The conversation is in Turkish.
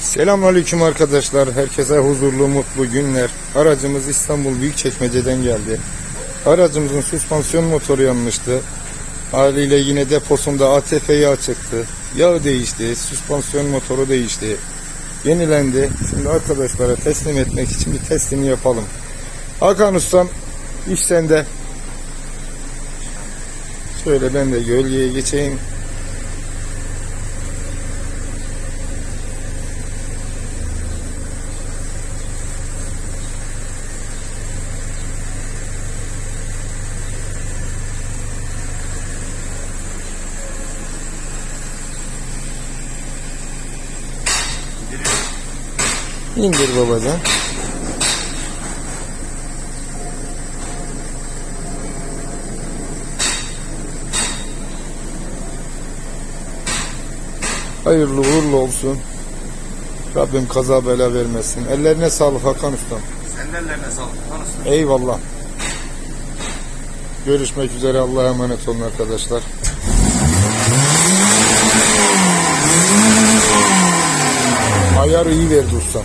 Selamünaleyküm arkadaşlar. Herkese huzurlu, mutlu günler. Aracımız İstanbul Büyükçekmece'den geldi. Aracımızın süspansiyon motoru yanmıştı. Haliyle yine deposunda ATF yağ çıktı. Yağ değişti, süspansiyon motoru değişti. Yenilendi. Şimdi arkadaşlara teslim etmek için bir teslimi yapalım. Hakan Ustam, iş sende. Şöyle ben de gölgeye geçeyim. İndir babacan. Hayırlı uğurlu olsun. Rabbim kaza bela vermesin. Ellerine sağlık Hakan Ustam. Senin ellerine sağlık. Tanısın. Eyvallah. Görüşmek üzere. Allah'a emanet olun arkadaşlar. Ayarı iyi verdi ustam.